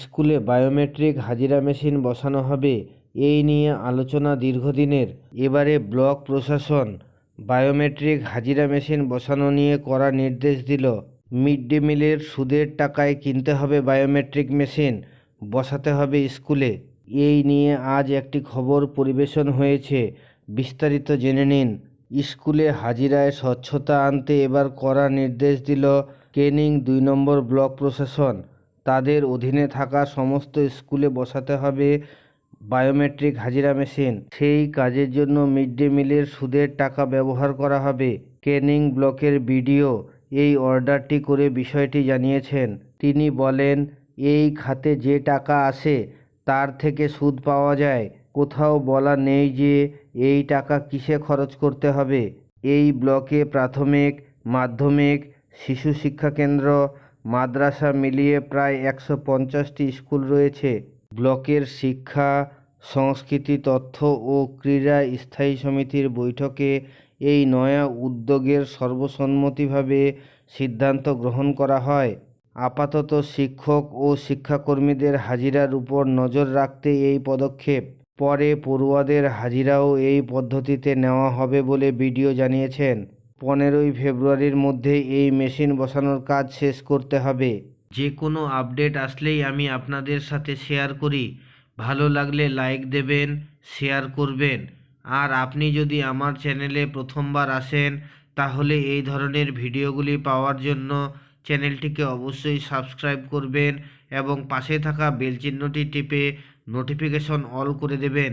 স্কুলে বায়োমেট্রিক হাজিরা মেশিন বসানো হবে, এই নিয়ে আলোচনা দীর্ঘদিনের। এবারে ব্লক প্রশাসন বায়োমেট্রিক হাজিরা মেশিন বসানো নিয়ে করা নির্দেশ দিল। মিড ডে মিলের সুদের টাকায় কিনতে হবে বায়োমেট্রিক মেশিন, বসাতে হবে স্কুলে। এই নিয়ে আজ একটি খবর পরিবেশন হয়েছে, বিস্তারিত জেনে নিন। স্কুলে হাজিরায় স্বচ্ছতা আনতে এবার কড়া নির্দেশ দিল কেনিং দুই নম্বর ব্লক প্রশাসন। তাদের অধীনে থাকা সমস্ত স্কুলে বসাতে হবে বায়োমেট্রিক হাজিরা মেশিন। সেই কাজের জন্য মিড ডে মিলের সুদের টাকা ব্যবহার করা হবে। কেনিং ব্লকের বিডিও এই অর্ডারটি করে বিষয়টি জানিয়েছেন। তিনি বলেন, এই খাতে যে টাকা আসে, তার থেকে সুদ পাওয়া যায়। কোথাও বলা নেই যে এই টাকা কিসে খরচ করতে হবে। এই ব্লকে প্রাথমিক, মাধ্যমিক, শিশু শিক্ষা কেন্দ্র মাদ্রাসা মিলিয়ে প্রায় একশো পঞ্চাশটি স্কুল রয়েছে। ব্লকের শিক্ষা, সংস্কৃতি, তথ্য ও ক্রীড়া স্থায়ী সমিতির বৈঠকে এই নয়া উদ্যোগের সর্বসম্মতিভাবে সিদ্ধান্ত গ্রহণ করা হয়। আপাতত শিক্ষক ও শিক্ষাকর্মীদের হাজিরার উপর নজর রাখতে এই পদক্ষেপ। পরে পড়ুয়াদের হাজিরাও এই পদ্ধতিতে নেওয়া হবে বলে বিডিও জানিয়েছেন। পনেরোই ফেব্রুয়ারির মধ্যে এই মেশিন বসানোর কাজ শেষ করতে হবে। যে কোনো আপডেট আসলেই আমি আপনাদের সাথে শেয়ার করি। ভালো লাগলে লাইক দেবেন, শেয়ার করবেন। আর আপনি যদি আমার চ্যানেলে প্রথমবার আসেন, তাহলে এই ধরনের ভিডিওগুলি পাওয়ার জন্য চ্যানেলটিকে অবশ্যই সাবস্ক্রাইব করবেন এবং পাশে থাকা বেল চিহ্নটি টিপে নোটিফিকেশন অল করে দেবেন।